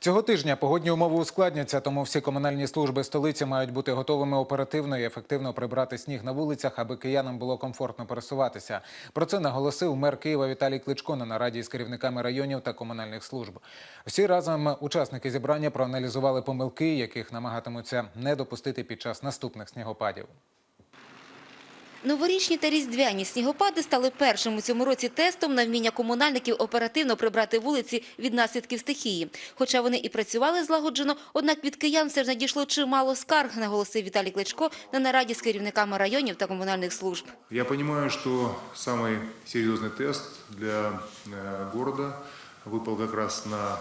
Цього тижня погодні умови ускладняться, тому всі комунальні служби столиці мають бути готовими оперативно і ефективно прибрати сніг на вулицях, аби киянам було комфортно пересуватися. Про це наголосив мер Києва Віталій Кличко на нараді з керівниками районів та комунальних служб. Всі разом учасники зібрання проаналізували помилки, яких намагатимуться не допустити під час наступних снігопадів. Новорічні та різдвяні снігопади стали першим у цьому році тестом на вміння комунальників оперативно прибрати вулиці від наслідків стихії. Хоча вони і працювали злагоджено, однак від киян все ж надійшло чимало скарг, наголосив Віталій Кличко на нараді з керівниками районів та комунальних служб. Я понимаю, что самый серьезный тест для э, города выпал как раз на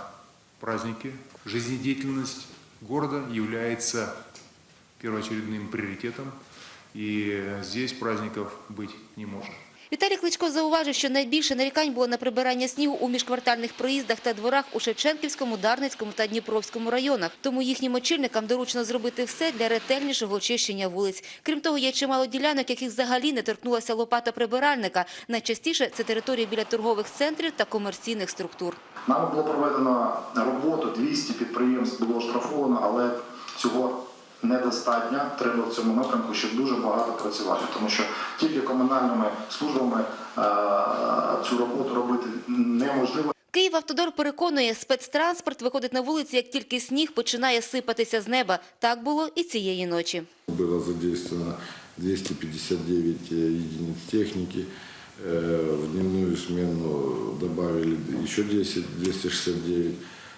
праздники. Жизнедеятельность города является первоочередным приоритетом, и здесь праздников быть не может. Віталій Кличко зауважив, що найбільше нарікань було на прибирання снігу у міжквартальних проїздах та дворах у Шевченківському, Дарницькому та Дніпровському районах. Тому їхнім очільникам доручено зробити все для ретельнішого очищення вулиць. Крім того, є чимало ділянок, яких взагалі не торкнулася лопата прибиральника. Найчастіше це території біля торгових центрів та комерційних структур. Нами було проведено роботу, 200 підприємств було оштрафовано, але цього недостатньо. Треба в цьому напрямку ще дуже багато працювати, тому що тільки комунальними службами е, цю роботу робити неможливо. Київавтодор переконує, спецтранспорт виходить на вулиці, як тільки сніг починає сипатися з неба. Так було і цієї ночі. Было задействовано 259 единиц техники. Э, В дневную смену добавили еще 10, 269.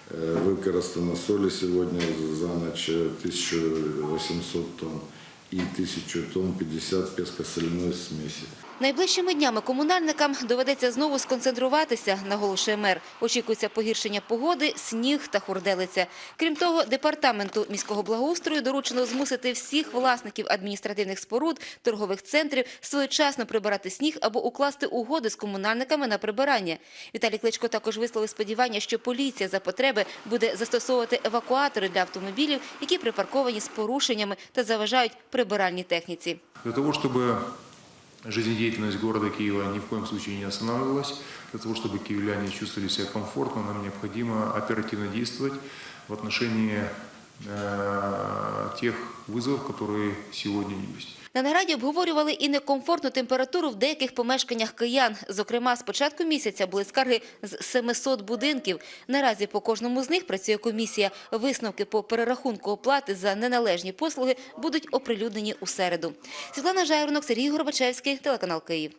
Э, Выкористано соли сегодня за ночь э, 1800 тонн и 1000 тонн 50 пескосоляной смеси. Найближчими днями комунальникам доведеться знову сконцентруватися, наголошує мер. Очікується погіршення погоди, сніг та хурделиця. Крім того, департаменту міського благоустрою доручено змусити всіх власників адміністративних споруд, торгових центрів своєчасно прибирати сніг або укласти угоди з комунальниками на прибирання. Віталій Кличко також висловив сподівання, що поліція за потреби буде застосовувати евакуатори для автомобілів, які припарковані з порушеннями та заважають прибиральній техніці. Для того, чтобы жизнедеятельность города Киева ни в коем случае не останавливалась, для того, чтобы киевляне чувствовали себя комфортно, нам необходимо оперативно действовать в отношении э, тех вызовов, которые сегодня есть. На нараді обговорювали і некомфортну температуру в деяких помешканнях киян. Зокрема, з початку місяця були скарги з 700 будинків. Наразі по кожному з них працює комісія. Висновки по перерахунку оплати за неналежні послуги будуть оприлюднені у середу. Світлана Жайронок, Сергій Горбачевський, телеканал Київ.